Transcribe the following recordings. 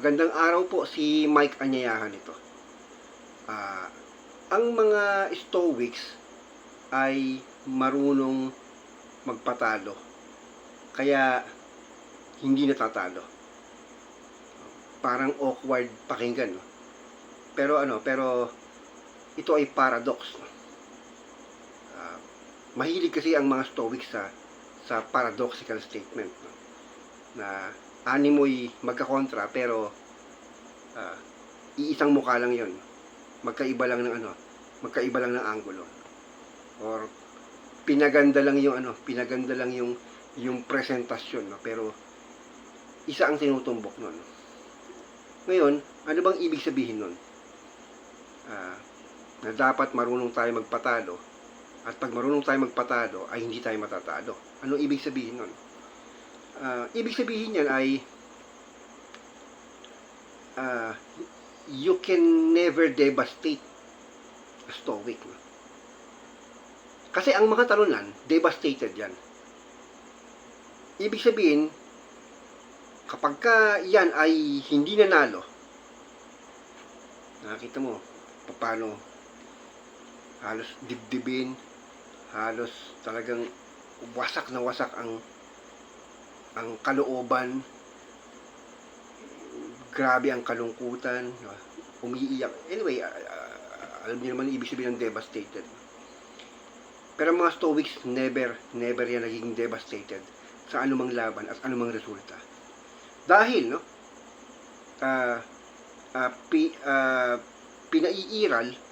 Magandang araw po si Mike Anyayahan ito. Ah, ang mga Stoics ay marunong magpatalo. Kaya hindi natatalo. Parang awkward pakinggan, no? Pero ano, pero ito ay paradox. No? Ah, mahilig kasi ang mga Stoics sa sa paradoxical statement, no? Na animoy magkakontra pero ah, iisang mukha lang 'yon. Magkaiba lang ng ano, magkaiba lang ng anggulo. Or pinaganda lang yung ano, pinaganda lang yung yung presentasyon, no? Pero isa ang tinutumbok nun. Ngayon, ano bang ibig sabihin nun? Ah, na dapat marunong tayo magpatalo at pag marunong tayo magpatalo ay hindi tayo matatalo. Ano ibig sabihin nun? Ah, ibig sabihin yan ay ah, you can never devastate a stoic. Kasi ang mga talunan, devastated yan. Ibig sabihin, kapag ka yan ay hindi nanalo, nakita mo, paano halos dibdibin, halos talagang wasak na wasak ang ang kalooban, grabe ang kalungkutan, umiiyak. Anyway, ah, ah, alam niyo naman ibig sabihin ng devastated. Pero mga Stoics, never, never yan naging devastated sa anumang laban at anumang resulta. Dahil, no, ah, ah, pi, ah, pinaiiral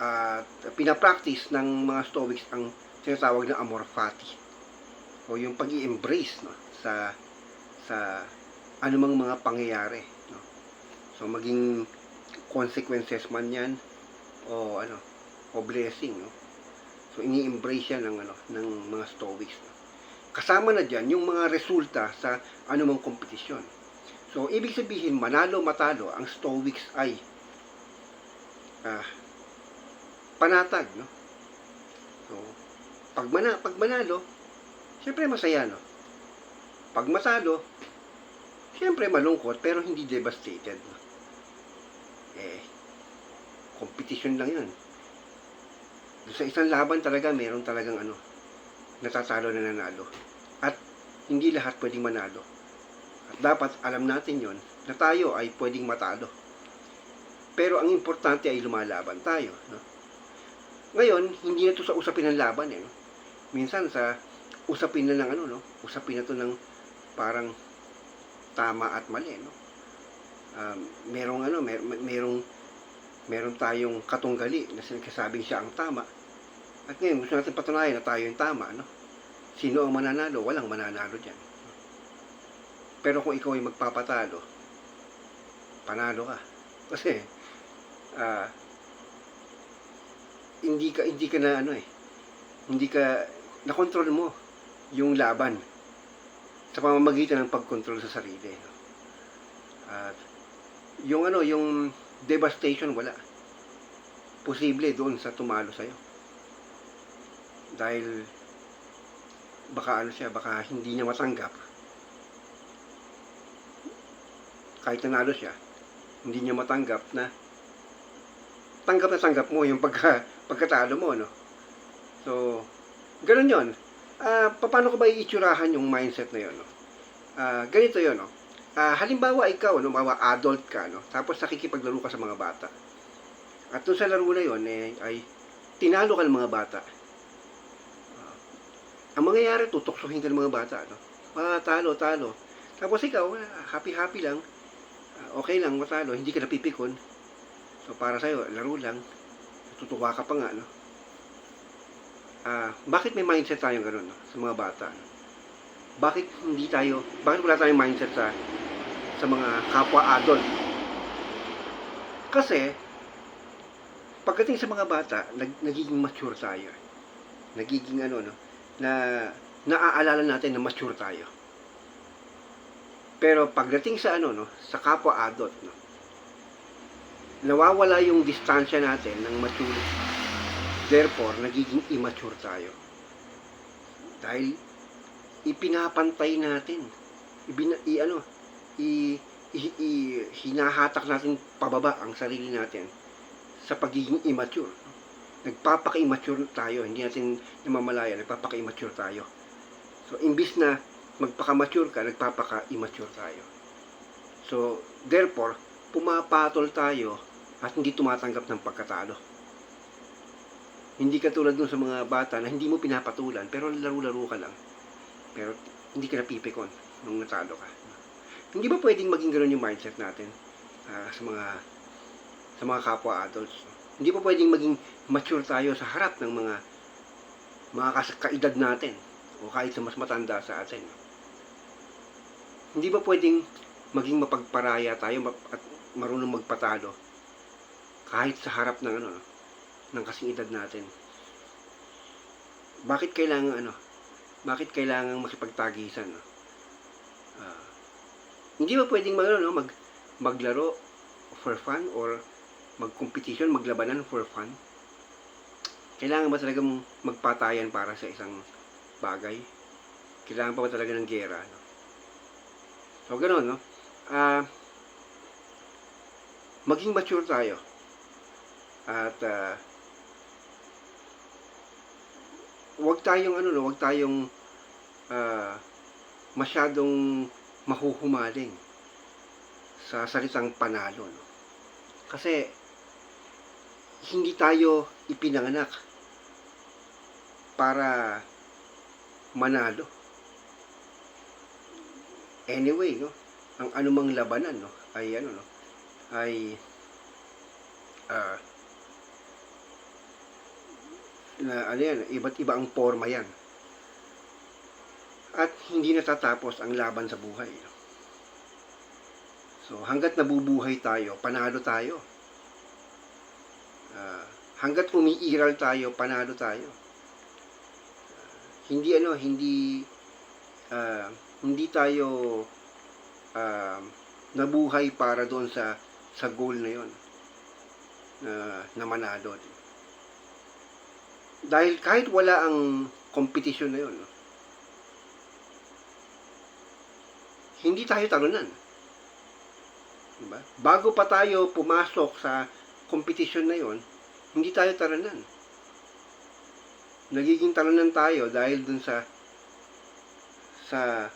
at pinapractice ng mga Stoics ang tinatawag na amor fati o yung pag embrace no, sa sa anumang mga pangyayari. No? So, maging consequences man yan o ano o blessing no so ini-embrace yan ng ano ng mga stoics no? kasama na diyan yung mga resulta sa anumang kompetisyon so ibig sabihin manalo matalo ang stoics ay ah, panatag no so pag, mana, pag manalo syempre masaya no pag matalo syempre malungkot pero hindi devastated no? eh competition lang yun sa isang laban talaga, meron talagang ano, natatalo na nanalo. At hindi lahat pwedeng manalo. At dapat alam natin yon na tayo ay pwedeng matalo. Pero ang importante ay lumalaban tayo. No? Ngayon, hindi na to sa usapin ng laban. Eh, no? Minsan sa usapin na ng ano, no? usapin na to ng parang tama at mali. No? Um, merong ano, mer merong meron tayong katunggali na sinasabing siya ang tama. At ngayon, gusto natin patunayan na tayo yung tama, no? Sino ang mananalo? Walang mananalo dyan. Pero kung ikaw ay magpapatalo, panalo ka. Kasi, ah, hindi ka, hindi ka na ano eh, hindi ka, nakontrol mo yung laban sa pamamagitan ng pagkontrol sa sarili. no? At, yung ano, yung devastation wala. Posible doon sa tumalo sa'yo. Dahil baka ano siya, baka hindi niya matanggap. Kahit nanalo siya, hindi niya matanggap na tanggap na tanggap mo yung pagka, pagkatalo mo, no? So, ganun yon. Ah, paano ko ba iitsurahan yung mindset na yon, no? Ah, ganito yon, no? Ah, halimbawa ikaw, no, mga adult ka, no? Tapos nakikipaglaro ka sa mga bata. At doon sa laro na yon, eh, ay tinalo ka ng mga bata. Ah, ang mangyayari, tutuksohin ka ng mga bata, no? Ah, talo. Tapos ikaw, happy-happy lang. Ah, okay lang, matalo. Hindi ka napipikon. So, para sa'yo, laro lang. Tutuwa ka pa nga, no? Ah, bakit may mindset tayong ganun, no? Sa mga bata, no? Bakit hindi tayo, bakit wala tayong mindset sa sa mga kapwa adult? Kasi, pagdating sa mga bata, nag, nagiging mature tayo. Nagiging ano, no? Na, naaalala natin na mature tayo. Pero pagdating sa ano, no? Sa kapwa adult, no? Nawawala yung distansya natin ng maturity. Therefore, nagiging immature tayo. Dahil ipinapantay natin. Ibina, i, ano, i, i- i- hinahatak natin pababa ang sarili natin sa pagiging immature. Nagpapaka-immature tayo, hindi natin namamalaya, nagpapaka-immature tayo. So, imbis na magpaka-mature ka, nagpapaka-immature tayo. So, therefore, pumapatol tayo at hindi tumatanggap ng pagkatalo. Hindi katulad dun sa mga bata na hindi mo pinapatulan, pero laro-laro ka lang. Pero hindi ka napipikon nung natalo ka. Hindi ba pwedeng maging gano'n yung mindset natin ah, sa mga sa mga kapwa adults? Hindi ba pwedeng maging mature tayo sa harap ng mga mga kaedad natin o kahit sa mas matanda sa atin? Hindi ba pwedeng maging mapagparaya tayo at marunong magpatalo kahit sa harap ng ano no, ng kasing edad natin? Bakit kailangan ano? Bakit kailangan makipagtagisan? No? Ah, hindi ba pwedeng mag, ano, no, mag, maglaro for fun or mag-competition, maglabanan for fun? Kailangan ba talagang magpatayan para sa isang bagay? Kailangan pa ba talaga ng gera? No? So, gano'n, no? Ah, maging mature tayo. At, ah, huwag tayong, ano, no, huwag tayong, ah, masyadong mahuhumaling sa salitang panalo. No? Kasi, hindi tayo ipinanganak para manalo. Anyway, no, ang anumang labanan, no, ay ano, no, ay ah na ano yan, iba't iba ang forma yan. At hindi natatapos ang laban sa buhay. So, hanggat nabubuhay tayo, panalo tayo. Ah, hanggat umiiral tayo, panalo tayo. Ah, hindi ano, hindi ah, hindi tayo ah, nabuhay para doon sa sa goal na yon na, na manalo. Dahil kahit wala ang competition na yon, no, hindi tayo talunan. Diba? Bago pa tayo pumasok sa competition na yon, hindi tayo talunan. Nagiging talunan tayo dahil dun sa sa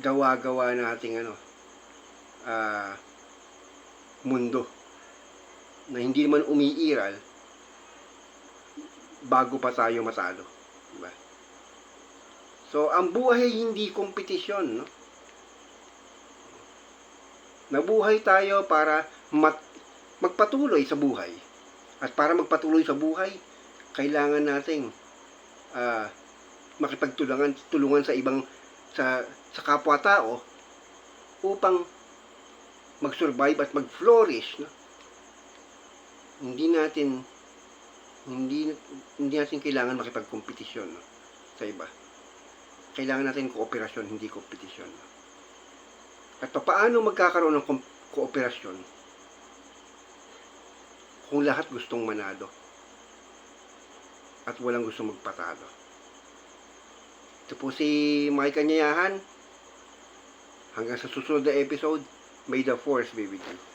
gawa-gawa nating ano ah mundo na hindi naman umiiral bago pa tayo matalo. Diba? So, ang buhay ay hindi kompetisyon, no? Nabuhay tayo para mat- magpatuloy sa buhay. At para magpatuloy sa buhay, kailangan nating ah, makipagtulungan tulungan sa ibang sa sa kapwa-tao upang mag-survive at mag-flourish, no? Hindi natin hindi hindi natin kailangan makipagkompetisyon no, sa iba. Kailangan natin kooperasyon, hindi kompetisyon. no? At paano magkakaroon ng kom- kooperasyon kung lahat gustong manalo at walang gustong magpatalo? Ito po si Mike Kanyayahan. Hanggang sa susunod na episode, may the force be with you.